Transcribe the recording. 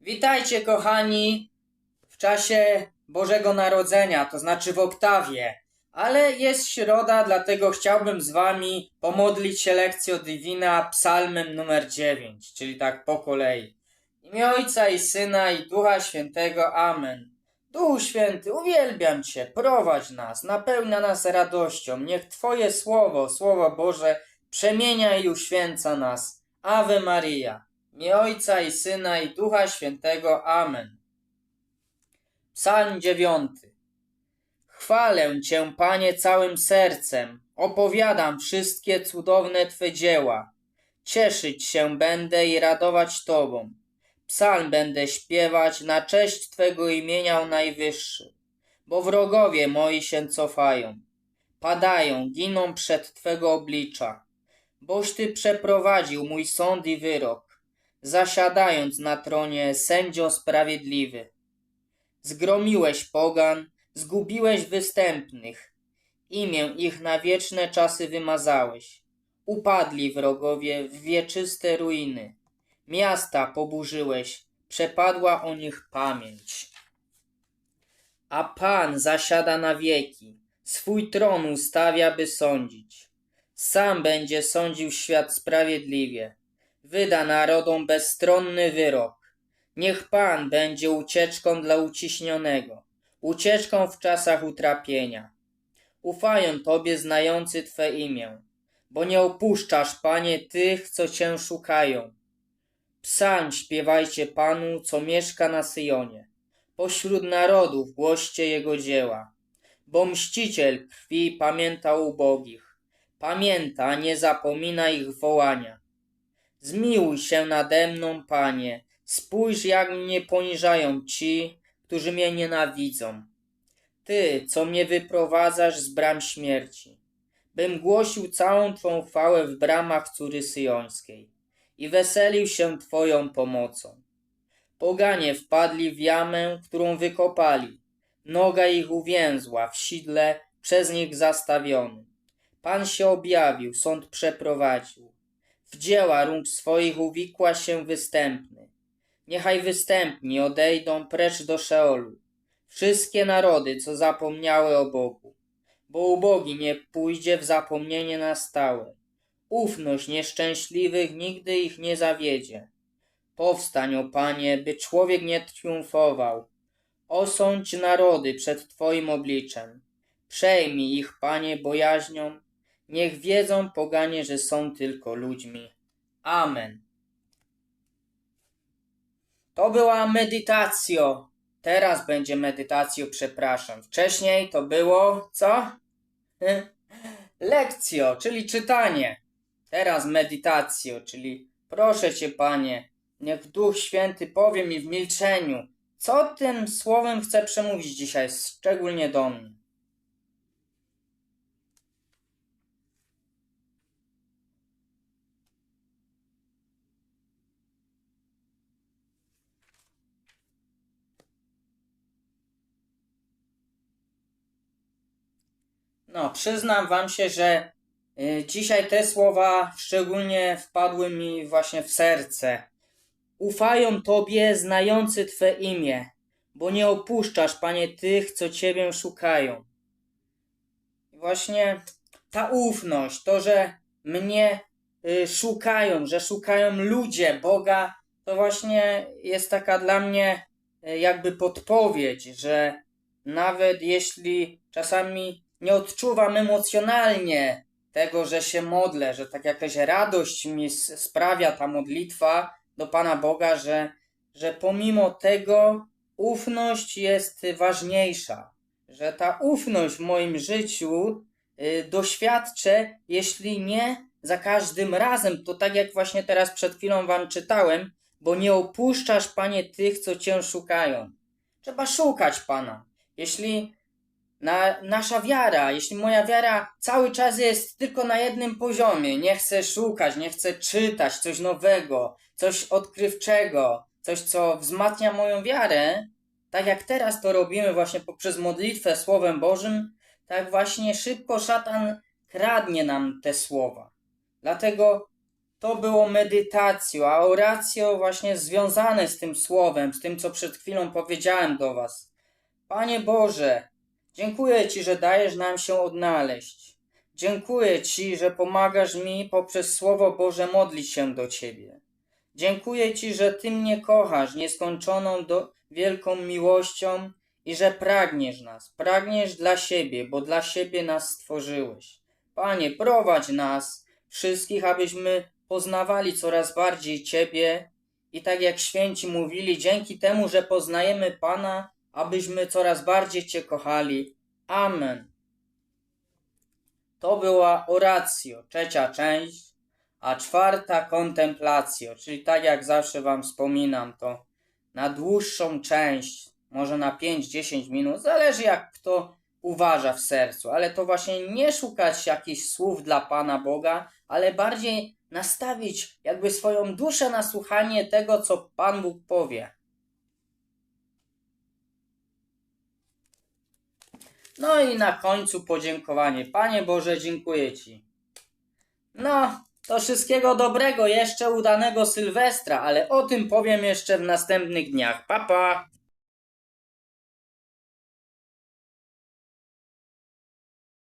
Witajcie, kochani, w czasie Bożego Narodzenia, to znaczy w oktawie. Ale jest środa, dlatego chciałbym z wami pomodlić się lekcją Divina psalmem numer 9, czyli tak po kolei. Imię Ojca i Syna i Ducha Świętego. Amen. Duchu Święty, uwielbiam Cię, prowadź nas, napełnia nas radością. Niech Twoje słowo, Słowo Boże, przemienia i uświęca nas. Ave Maria. Imię Ojca i Syna i Ducha Świętego. Amen. Psalm dziewiąty. Chwalę Cię, Panie, całym sercem. Opowiadam wszystkie cudowne Twe dzieła. Cieszyć się będę i radować Tobą. Psalm będę śpiewać na cześć Twego imienia Najwyższy. Bo wrogowie moi się cofają. Padają, giną przed Twego oblicza. Boś Ty przeprowadził mój sąd i wyrok, zasiadając na tronie sędzio sprawiedliwy. Zgromiłeś pogan, zgubiłeś występnych, imię ich na wieczne czasy wymazałeś. Upadli wrogowie w wieczyste ruiny. Miasta poburzyłeś, przepadła o nich pamięć. A Pan zasiada na wieki, swój tron ustawia, by sądzić. Sam będzie sądził świat sprawiedliwie, wyda narodom bezstronny wyrok. Niech Pan będzie ucieczką dla uciśnionego, ucieczką w czasach utrapienia. Ufają Tobie znający Twe imię, bo nie opuszczasz, Panie, tych, co Cię szukają. Psalm śpiewajcie Panu, co mieszka na Syjonie. Pośród narodów głoście Jego dzieła. Bo mściciel krwi pamięta ubogich. Pamięta, nie zapomina ich wołania. Zmiłuj się nade mną, Panie. Spójrz, jak mnie poniżają ci, którzy mnie nienawidzą. Ty, co mnie wyprowadzasz z bram śmierci, bym głosił całą Twą chwałę w bramach córy syjońskiej i weselił się Twoją pomocą. Poganie wpadli w jamę, którą wykopali. Noga ich uwięzła w sidle przez nich zastawiony. Pan się objawił, sąd przeprowadził. W dzieła rąk swoich uwikła się występny. Niechaj występni odejdą precz do Szeolu. Wszystkie narody, co zapomniały o Bogu. Bo ubogi nie pójdzie w zapomnienie na stałe. Ufność nieszczęśliwych nigdy ich nie zawiedzie. Powstań, o Panie, by człowiek nie triumfował. Osądź narody przed Twoim obliczem. Przejmij ich, Panie, bojaźnią. Niech wiedzą poganie, że są tylko ludźmi. Amen. To była medytacjo. Teraz będzie medytacjo, przepraszam. Wcześniej to było co? Lekcjo, czyli czytanie. Teraz medytacjo, czyli proszę cię, panie, niech Duch Święty powie mi w milczeniu, co tym słowem chce przemówić dzisiaj, szczególnie do mnie. No, przyznam wam się, że y, dzisiaj te słowa szczególnie wpadły mi właśnie w serce. Ufają Tobie znający Twe imię, bo nie opuszczasz, Panie, tych, co Ciebie szukają. Właśnie ta ufność, to, że mnie y, szukają, że szukają ludzie Boga, to właśnie jest taka dla mnie y, jakby podpowiedź, że nawet jeśli czasami nie odczuwam emocjonalnie tego, że się modlę, że tak jakaś radość mi sprawia ta modlitwa do Pana Boga, że, że pomimo tego ufność jest ważniejsza, że ta ufność w moim życiu y, doświadczę, jeśli nie za każdym razem, to tak jak właśnie teraz przed chwilą Wam czytałem, bo nie opuszczasz, Panie, tych, co Cię szukają. Trzeba szukać Pana. Jeśli na, nasza wiara, jeśli moja wiara cały czas jest tylko na jednym poziomie, nie chcę szukać, nie chcę czytać coś nowego, coś odkrywczego, coś, co wzmacnia moją wiarę, tak jak teraz to robimy właśnie poprzez modlitwę Słowem Bożym, tak właśnie szybko szatan kradnie nam te słowa. Dlatego to było medytacją, a oracją właśnie związane z tym słowem, z tym, co przed chwilą powiedziałem do Was. Panie Boże, dziękuję Ci, że dajesz nam się odnaleźć. Dziękuję Ci, że pomagasz mi poprzez Słowo Boże modlić się do Ciebie. Dziękuję Ci, że Ty mnie kochasz nieskończoną do, wielką miłością i że pragniesz nas. Pragniesz dla siebie, bo dla siebie nas stworzyłeś. Panie, prowadź nas wszystkich, abyśmy poznawali coraz bardziej Ciebie i tak jak święci mówili, dzięki temu, że poznajemy Pana, abyśmy coraz bardziej Cię kochali. Amen. To była oracjo, trzecia część, a czwarta kontemplacjo, czyli tak jak zawsze Wam wspominam, to na dłuższą część, może na 5-10 minut, zależy jak kto uważa w sercu, ale to właśnie nie szukać jakichś słów dla Pana Boga, ale bardziej nastawić jakby swoją duszę na słuchanie tego, co Pan Bóg powie. No i na końcu podziękowanie. Panie Boże, dziękuję Ci. No, to wszystkiego dobrego, jeszcze udanego Sylwestra, ale o tym powiem jeszcze w następnych dniach. Pa, pa!